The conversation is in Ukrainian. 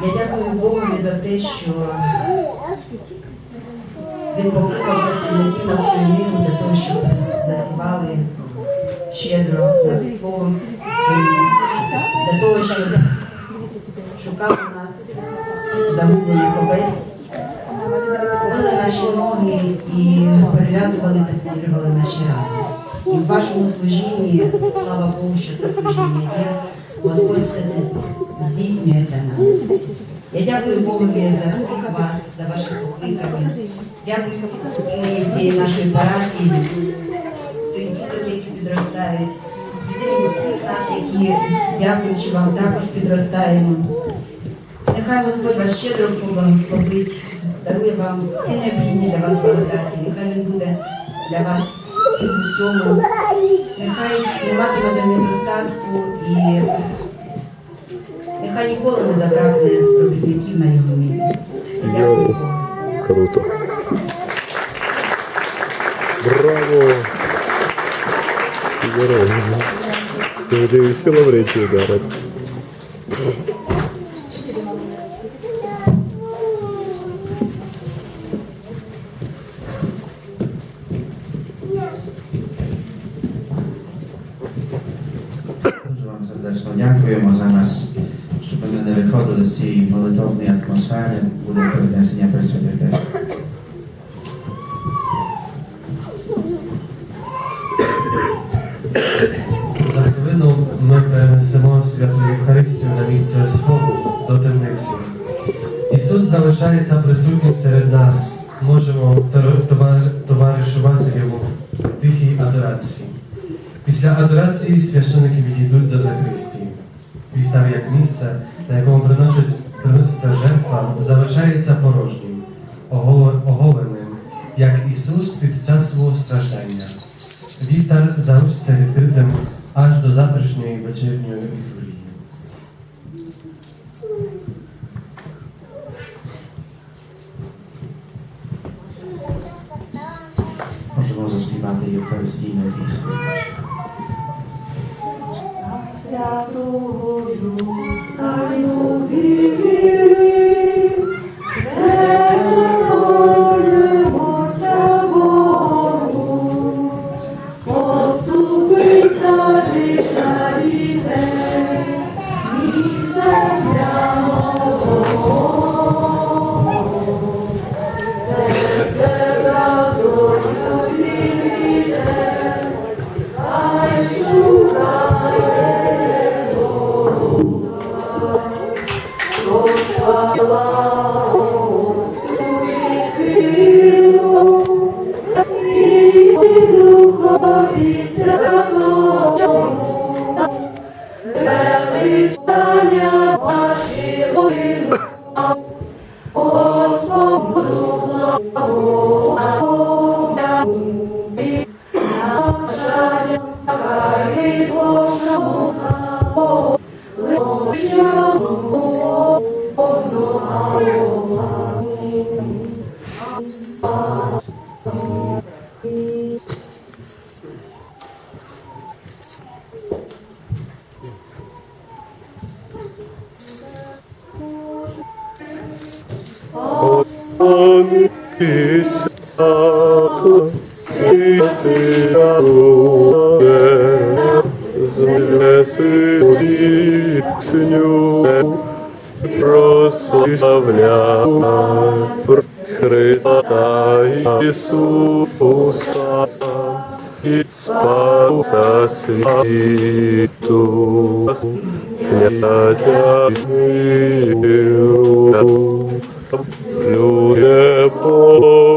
Я дякую Богу за те, що він покликав працівників на свою віру для того, щоб засівали щедро на словом своїм, для того, щоб шукали нас загублених овець, мили наші ноги і перев'язували та зцілювали наші рани. І в вашому служінні, слава Богу, що це служіння є, Господь все це здійснює для нас. Я дякую Богові за всіх вас, за ваше покликання. Дякую всієї нашої парафії, цих діток, які підростають, імені всіх нас, які, дякуючи вам, також підростаємо. Нехай Господь вас щедро поблагословить, дарує вам всі необхідні для вас благодаті. Нехай він буде для вас всім у всьому. Нехай не матимете недостатку і ніколи не забракне робітників на його місці. Круто. Браво! Здорово. Дивився Лаврентій ударить. Дуже вам сердечно дякуємо за нас, щоб не виходили з цієї молитовної атмосфери, буде день. За хвилину ми перенесемо святу Євхаристію на місце сходу до темниці. Ісус залишається присутнім серед нас. Можемо товаришувати йому в тихій адорації. Після адорації священники відійдуть до закристії. Вівтар як місце, на якому приносить, приноситься жертва, залишається порожнім, оголеним, як Ісус під час свого страждання. Вівтар залишиться відкритим аж до завтрашньої вечірньої літургії. Можемо заспівати Євхаристійну пісню. Святою тайну Величання ваші воїни, Господу благословення, і нашання хай Божому Он писал, світи руке, прославляй Христа Ісуса, і спаса світу, князя. Люде Божий,